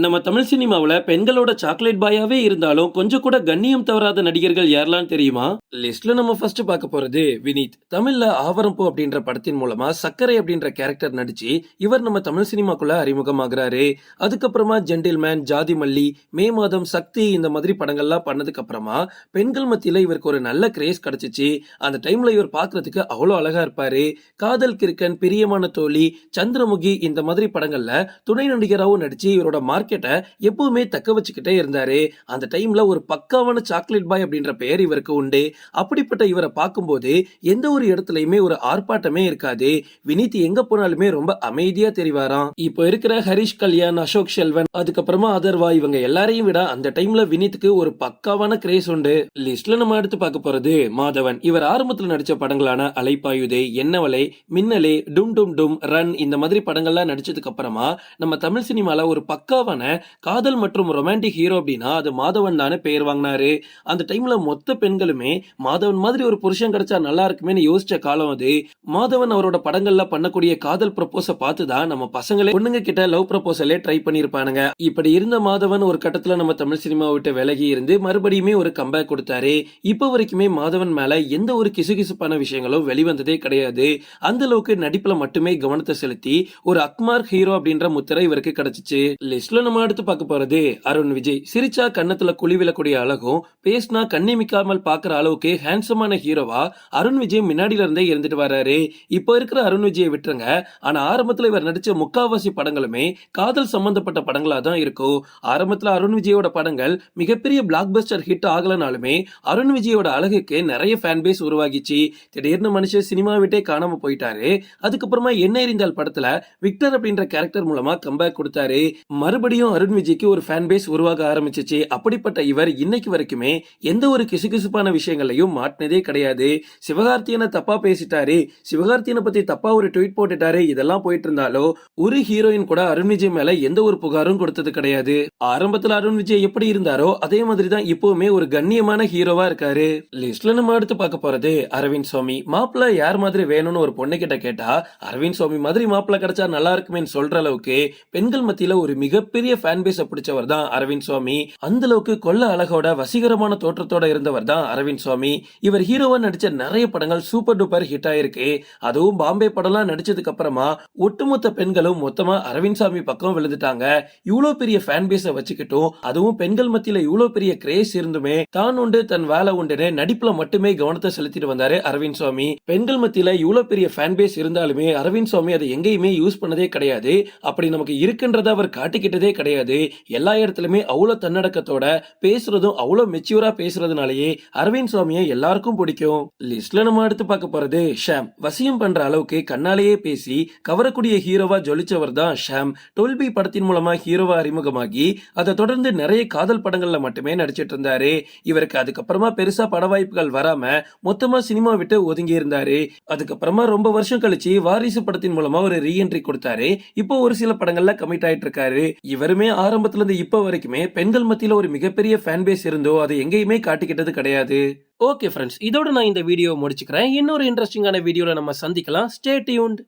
நம்ம தமிழ் சினிமாவுல பெண்களோட சாக்லேட் பாயாவே இருந்தாலும் கொஞ்சம் கூட கண்ணியம் தவறாத நடிகர்கள் யாரெல்லாம் தெரியுமா? லிஸ்ட்ல நம்ம ஃபர்ஸ்ட் பார்க்க போறது வினீத். தமிழ்ல ஆவரம்பூ அப்படின்ற படத்தின் மூலமா சக்கரை அப்படின்ற கேரக்டர் நடிச்சு இவர் நம்ம தமிழ் சினிமாக்குள்ள அறிமுகமாகிறாரு. அதுக்கப்புறமா ஜென்டில்மேன் ஜாதி மல்லி மே மாதம் சக்தி இந்த மாதிரி படங்கள்லாம் பண்ணதுக்கு அப்புறமா பெண்கள் மத்தியில இவருக்கு ஒரு நல்ல கிரேஸ் கிடைச்சிச்சு. அந்த டைம்ல இவர் பாக்குறதுக்கு அவ்வளோ அழகா இருப்பாரு. காதல் கிறுக்கன் பிரியமான தோழி சந்திரமுகி இந்த மாதிரி படங்கள்ல துணை நடிகராகவும் நடிச்சு இவரோட மார்க்கெட்டை எப்பவுமே தக்க வச்சுக்கிட்டே இருந்தாரு. அந்த டைம்ல ஒரு பக்காவான சாக்லேட் பாய் அப்படின்ற பெயர் இவருக்கு உண்டு. அப்படிப்பட்ட இவரை பார்க்கும்போது எந்த ஒரு இடத்துலயுமே ஒரு ஆர்ப்பாட்டமே இருக்காது. வினித் எங்க போனாலுமே ரொம்ப அமைதியா தெரிவாராம். இப்போ இருக்கிற ஹரிஷ் கல்யாண் அசோக் செல்வன் அதுக்கப்புறமா அதர்வா இவங்க எல்லாரையும் விட அந்த டைம்ல வினித்துக்கு ஒரு பக்காவான கிரேஸ் உண்டு. லிஸ்ட்ல நம்ம எடுத்து பார்க்க போறது மாதவன். இவர் ஆரம்பத்துல நடிச்ச படங்களான அலைப்பாயுதே என்னவலை மின்னலே டும் டும் டும் ரன் இந்த மாதிரி படங்கள்லாம் நடிச்சதுக்கு அப்புறமா நம்ம தமிழ் சினிமால ஒரு பக்காவான காதல் மற்றும் ரொமான்டிக் ஹீரோ அப்படின்னா அது மாதவன் தானே பெயர் வாங்கினாரு. அந்த டைம்ல மொத்த பெண்களுமே மாதவன் மாதிரி ஒரு புருஷன் கிடைச்சா நல்லா இருக்குமேன்னு யோசிச்ச காலம் அது. மாதவன் அவரோட படங்கள்ல பண்ணக்கூடிய காதல் ப்ரப்போஸ பார்த்து தான் நம்ம பசங்களே பொண்ணுங்க கிட்ட லவ் ப்ரப்போசலே ட்ரை பண்ணிருப்பானுங்க இப்படி இருந்த மாதவன் ஒரு கட்டத்துல நம்ம தமிழ் சினிமா விட்டு விலகி இருந்து மறுபடியுமே ஒரு கம்பேக் கொடுத்தாரு. இப்போ வரைக்குமே மாதவன் மேல எந்த ஒரு கிசுகிசுப்பான விஷயங்களும் வெளிவந்ததே கிடையாது. அந்த அளவுக்கு நடிப்புல மட்டுமே கவனத்தை செலுத்தி ஒரு அக்மார் ஹீரோ அப்படின்ற முத்திரை இவருக்கு கிடைச்சிச்சு. லிஸ்ட்ல நம்ம அடுத்து பார்க்க போறது அருண் விஜய். சிரிச்சா கன்னத்துல குழி விழக்கூடிய அழகும் பேசினா கண்ணிமிக்காமல் பாக்குற அளவுக்கு ஹேண்ட்ஸமான ஹீரோவா அருண் விஜய் முன்னாடில இருந்தே இருந்துட்டு வர்றாரு இப்போ இருக்கிற அருண் விஜயை விட்டுருங்க. ஆனா ஆரம்பத்துல இவர் நடிச்ச முக்காவாசி படங்களுமே காதல் சம்பந்தப்பட்ட படங்களா தான் இருக்கும். ஆரம்பத்துல அருண் விஜயோட படங்கள் மிகப்பெரிய பிளாக் பஸ்டர் ஹிட் ஆகலனாலுமே அருண் விஜயோட அழகுக்கு நிறைய ஃபேன் பேஸ் உருவாகிச்சு. திடீர்னு மனுஷன் சினிமா விட்டே காணாம போயிட்டாரு. அதுக்கப்புறமா என்ன எரிந்தால் படத்துல விக்டர் அப்படின்ற கேரக்டர் மூலமா கம்பேக் கொடுத்தாரு. மறுபடியும் அருண் விஜய்க்கு ஒரு ஃபேன் பேஸ் உருவாக ஆரம்பிச்சிச்சு. அப்படிப்பட்ட இவர் இன்னைக்கு வரைக்குமே எந்த ஒரு கிசுகிசுப்பான விஷயங்களையும் மாட்டினதே கிடையாது. சிவகார்த்தியனை தப்பா பேசிட்டாரு சிவகார்த்தியனை பத்தி தப்பா ஒரு ட்வீட் போட்டுட்டாரு இதெல்லாம் போயிட்டு இருந்தாலோ ஒரு ஹீரோயின் கூட அருண் விஜய் மேல எந்த ஒரு புகாரும் கொடுத்தது கிடையாது. ஆரம்பத்துல அருண் விஜய் எப்படி இருந்தாரோ அதே மாதிரி தான் இப்பவுமே ஒரு கண்ணியமான ஹீரோவா இருக்காரு. லிஸ்ட்ல நம்ம அடுத்து பார்க்க போறது அரவிந்த் சுவாமி மாப்பிள்ள யார் மாதிரி வேணும்னு ஒரு பொண்ணு கிட்ட கேட்டா அரவிந்த் சுவாமி மாதிரி மாப்பிள்ள கிடைச்சா நல்லா இருக்குமேன்னு சொல்ற அளவுக்கு பெண்கள் மத்தியில ஒரு மிகப்பெரிய ஃபேன் பேஸ பிடிச்சவர் தான் அரவிந்த் சுவாமி. அந்த அளவுக்கு கொள்ள அழகோட வசீகரமான தோற்றத்தோட இருந்தவர் தான் அரவிந்த் சுவாமி. இவர் ஹீரோவா நடிச்ச நிறைய படங்கள் சூப்பர் டூப்பர் ஹிட் ஆயிருக்கு. அதுவும் பாம்பே படம்லாம் நடிச்சதுக்கு அப்புறமா ஒட்டுமொத்த பெண்களும் மொத்தமா அரவிந்த் சாமி பக்கம் விழுந்துட்டாங்க. இவ்வளவு பெரிய ஃபேன் பேஸ வச்சுக்கிட்டும் அதுவும் பெண்கள் மத்தியில இவ்வளவு பெரிய கிரேஸ் இருந்துமே தான் உண்டு தன் வேலை உண்டுன்னு நடிப்புல மட்டுமே கவனத்தை செலுத்திட்டு வந்தாரு அரவிந்த் சுவாமி. பெண்கள் மத்தியில இவ்வளவு பெரிய ஃபேன் பேஸ் இருந்தாலுமே அரவிந்த் சுவாமி அதை எங்கேயுமே யூஸ் பண்ணதே கிடையாது. அப்படி நமக்கு இருக்குன்றத அவர் காட்டிக்கிட்டது கிடையாது. எல்லா இடத்துலயுமே அவ்வளவு தன்னடக்கத்தோட பேசுறதும் அவ்வளவு மெச்சூரா பேசுறதுனாலயே அரவிந்த் சுவாமியை எல்லாருக்கும் பிடிக்கும். லிஸ்ட்ல நம்ம அடுத்து பார்க்க போறது ஷாம். வசியம் பண்ற அளவுக்கு கண்ணாலேயே பேசி கவரக்கூடிய ஹீரோவா ஜொலிச்சவர் தான் ஷாம். டொல்பி படத்தின் மூலமா ஹீரோவா அறிமுகமாகி அதை தொடர்ந்து நிறைய காதல் படங்கள்ல மட்டுமே நடிச்சிட்டு இருந்தாரு. இவருக்கு அதுக்கப்புறமா பெருசா பட வாய்ப்புகள் வராம மொத்தமா சினிமா விட்டு ஒதுங்கி இருந்தாரு. அதுக்கப்புறமா ரொம்ப வருஷம் கழிச்சு வாரிசு படத்தின் மூலமா ஒரு ரீஎன்ட்ரி கொடுத்தாரு. இப்போ ஒரு சில படங்கள்ல கமிட் ஆயிட்டு இருக்காரு. இவருமே ஆரம்பத்துல இருந்து இப்ப வரைக்குமே பெண்கள் மத்தியில ஒரு மிகப்பெரிய ஃபேன் பேஸ் இருந்தோ அதை எங்கேயுமே காட்டிக்கிட்டது கிடையாது. ஓகே ஃப்ரெண்ட்ஸ் இதோட நான் இந்த வீடியோ முடிச்சுக்கிறேன். இன்னொரு இன்ட்ரெஸ்டிங்கான வீடியோல நம்ம சந்திக்கலாம். Stay tuned